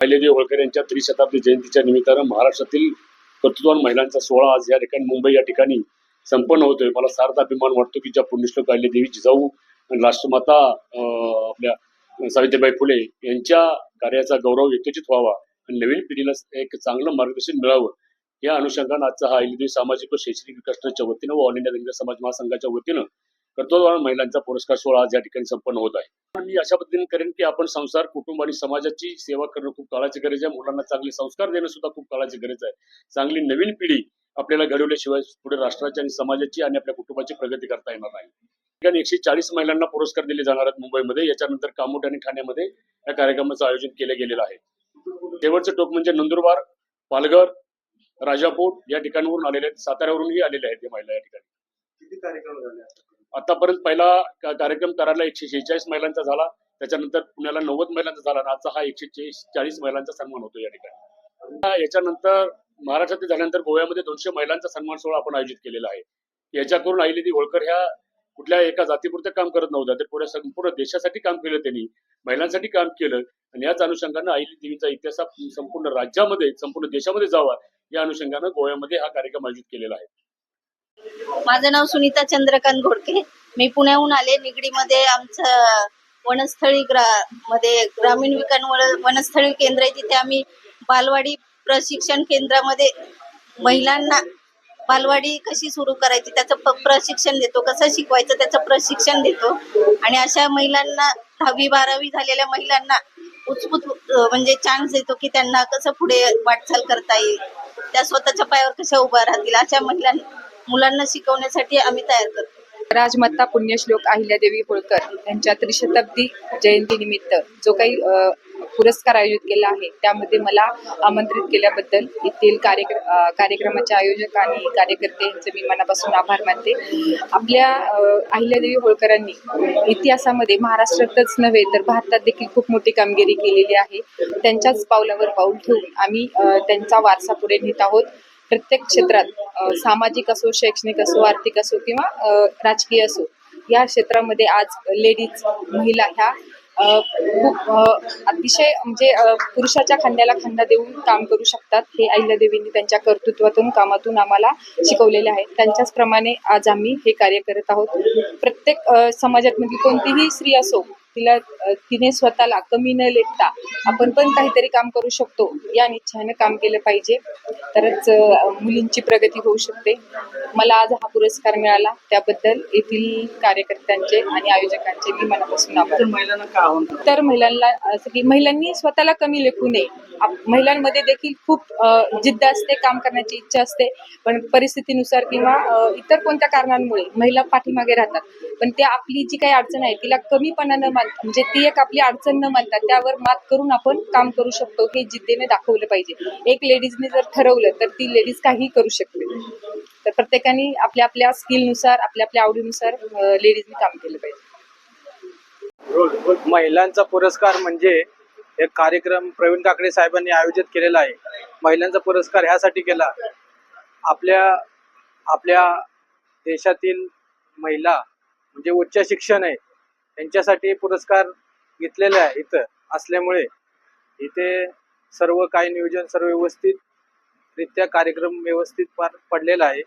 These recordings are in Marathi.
अहिल्यादेवी होळकर यांच्या त्रिशताब्दी जयंतीच्या निमित्तानं महाराष्ट्रातील कर्तृत्वान महिलांचा सोहळा आज या ठिकाणी मुंबई या ठिकाणी संपन्न होतोय. मला सारदा अभिमान वाटतो की ज्या पुण्यश्लोक अहिल्यादेवी जिजाऊ आणि राष्ट्रमाता अं, आपल्या सावित्रीबाई फुले यांच्या कार्याचा गौरव यथोचित व्हावा आणि नवीन पिढीला एक चांगलं मार्गदर्शन मिळावं. या अनुषंगानं आजचा हा अहिल्यादेवी सामाजिक व शैक्षणिक विकास वतीनं व ऑल इंडिया धनगर समाज महासंघाच्या वतीनं कर्तृत्ववान महिलांचा पुरस्कार सोहळा आज या ठिकाणी संपन्न होत आहे. मी अशा पद्धतीने करेन की आपण संसार कुटुंब आणि समाजाची सेवा करणं खूप काळाची गरज आहे. मुलांना चांगले संस्कार देणं सुद्धा खूप काळाची गरज आहे. चांगली नवीन पिढी आपल्याला घडवल्याशिवाय पुढे राष्ट्राची आणि समाजाची आणि आपल्या कुटुंबाची प्रगती करता येणार नाही. ठिकाणी एकशे चाळीस महिलांना पुरस्कार दिले जाणार आहेत मुंबईमध्ये. याच्यानंतर कामोट आणि ठाण्यामध्ये या कार्यक्रमाचं आयोजन केलं गेलेलं आहे. शेवटचं टोक म्हणजे नंदुरबार पालघर राजापूर या ठिकाणावरून आलेले आहेत. साताऱ्यावरूनही आलेले आहेत या महिला या ठिकाणी. किती कार्यक्रम झाले आतापर्यंत पहिला कार्यक्रम करायला एकशे शेहेचाळीस महिलांचा झाला. त्याच्यानंतर पुण्याला नव्वद महिलांचा झाला. आजचा हा एकशे चाळीस महिलांचा सन्मान होतो या ठिकाणी. याच्यानंतर महाराष्ट्रात झाल्यानंतर गोव्यामध्ये दोनशे महिलांचा सन्मान सोहळा आपण आयोजित केलेला आहे. याच्याकडून आईलेदी होळकर ह्या कुठल्या एका जातीपुरतं काम करत नव्हत्या तर पुऱ्या संपूर्ण देशासाठी काम केलं त्यांनी महिलांसाठी काम केलं. आणि याच अनुषंगानं आईली देवीचा इतिहास संपूर्ण राज्यामध्ये संपूर्ण देशामध्ये जावा या अनुषंगानं गोव्यामध्ये हा कार्यक्रम आयोजित केलेला आहे. माझं नाव सुनीता चंद्रकांत घोडके. मी पुण्याहून आले निगडीमध्ये आमचं वनस्थळी ग्रा मध्ये ग्रामीण विकास वनस्थळी केंद्र आहे तिथे आम्ही बालवाडी प्रशिक्षण केंद्रामध्ये महिलांना बालवाडी कशी सुरू करायची त्याचं प्रशिक्षण देतो. कसं शिकवायचं त्याचं प्रशिक्षण देतो. आणि अशा महिलांना दहावी बारावी झालेल्या महिलांना उत्स्फूर्त म्हणजे चान्स देतो की त्यांना कसं पुढे वाटचाल करता येईल. त्या स्वतःच्या पायावर कशा उभा राहतील अशा महिलांना मुलांना शिकवण्यासाठी आम्ही तयार करतो. राजमाता पुण्यश्लोक अहिल्यादेवी होळकर यांच्या त्रिशताब्दी जयंतीनिमित्त जो काही पुरस्कार आयोजित केला आहे त्यामध्ये मला आमंत्रित केल्याबद्दल येथील कार्यक्र कार्यक्रमाचे आयोजक आणि कार्यकर्ते यांचे मी मनापासून आभार मानते. आपल्या अहिल्यादेवी होळकरांनी इतिहासामध्ये महाराष्ट्रातच नव्हे तर भारतात देखील खूप मोठी कामगिरी केलेली आहे. त्यांच्याच पावलावर पाऊल ठेवून आम्ही त्यांचा वारसा पुढे नेत आहोत. प्रत्येक क्षेत्रात सामाजिक असो शैक्षणिक असो आर्थिक असो किंवा राजकीय असो या क्षेत्रामध्ये आज लेडीज महिला ह्या खूप अतिशय म्हणजे पुरुषाच्या खांद्याला खांदा देऊन काम करू शकतात. हे अहिल्यादेवींनी त्यांच्या कर्तृत्वातून कामातून आम्हाला शिकवलेले आहे. त्यांच्याच प्रमाणे आज आम्ही हे कार्य करत आहोत. प्रत्येक समाजात म्हणजे कोणतीही स्त्री असो तिला तिने स्वतःला कमी न लेखता आपण पण काहीतरी काम करू शकतो या निश्चयानं काम केलं पाहिजे. तरच मुलींची प्रगती होऊ शकते. मला आज हा पुरस्कार मिळाला. त्याबद्दल येथील कार्यकर्त्यांचे आणि आयोजकांचे मी मनापासून आभार. तर महिलांना असं की महिलांनी स्वतःला कमी लेखू नये. महिलांमध्ये देखील खूप जिद्द असते काम करण्याची इच्छा असते. पण परिस्थितीनुसार किंवा इतर कोणत्या कारणांमुळे महिला पाठीमागे राहतात. पण त्या आपली जी काही अडचण आहे तिला कमीपणा मानता म्हणजे ती एक आपली अडचण न मानता त्यावर मात करून आपण काम करू शकतो हे जिद्दीने दाखवलं पाहिजे. एक लेडीजने जर ठरवलं तर ती लेडीज काही करू शकते. तर प्रत्येकाने आपल्या आपल्या स्किलनुसार आपल्या आपल्या आवडीनुसार लेडीजने काम केलं पाहिजे. महिलांचा पुरस्कार म्हणजे एक कार्यक्रम प्रवीण काकडे साहेबांनी आयोजित केलेला आहे. महिलांचा पुरस्कार ह्यासाठी केला. आपल्या आपल्या देशातील महिला म्हणजे उच्च शिक्षण आहे त्यांच्यासाठी पुरस्कार घेतलेले आहे इथं असल्यामुळे इथे सर्व काही नियोजन सर्व व्यवस्थित रित्या कार्यक्रम व्यवस्थित पार पडलेला आहे.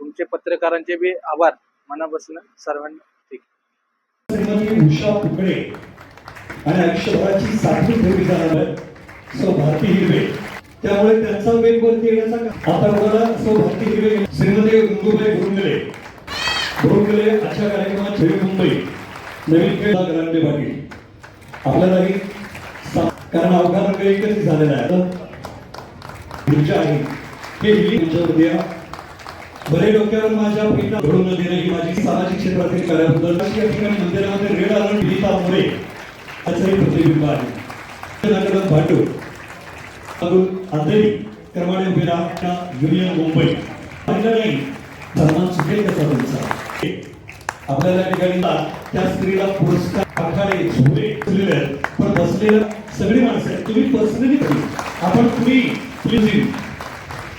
तुमचे पत्रकारांचे बी आभार. मनापासून सर्वांना ठीक उषा फुकणे आणि आयुष्यभराची साखळी ठेवली जाणार आहे हिरवे. त्यामुळे त्यांचा वेग वरती येण्याचा आता मला सो हिरवे श्रीमती इंदुबाई भुरुंगले भुरुंगले आजच्या कार्यक्रमात मुंबई. नवीन खेळ ग्रांडे पाटील आपल्यालाही कारण अवघा रंग एकच झालेला आहे. पुढच्या आहे. हे ही तुमच्यामध्ये बरे डोक्यावर माझ्या पिता घडून न देणं ही माझी सामाजिक क्षेत्रातील कार्याबद्दल या ठिकाणी मंदिरामध्ये रेड अलर्ट लिहिता मुळे याचंही प्रतिबिंब आहे. नाटकात भाटू अजून अंधेरी क्रमाने उभे राहा युनियन मुंबई. पाहिलं नाही सन्मान सुटेल कसा तुमचा? आपल्याला या ठिकाणी त्या स्त्रीला पुरस्कार आखाडे झोले बसलेले आहेत. पण बसलेल्या सगळी माणसं आहेत. तुम्ही पर्सनली आपण तुम्ही प्लीज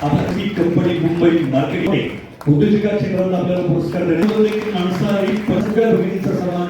आपल्या ही कंपनी मुंबई मार्केट उद्योजका क्षेत्रात आपल्याला पुरस्कार देण्यात देखील माणसं आणि पत्रकार भगिनीचा सन्मान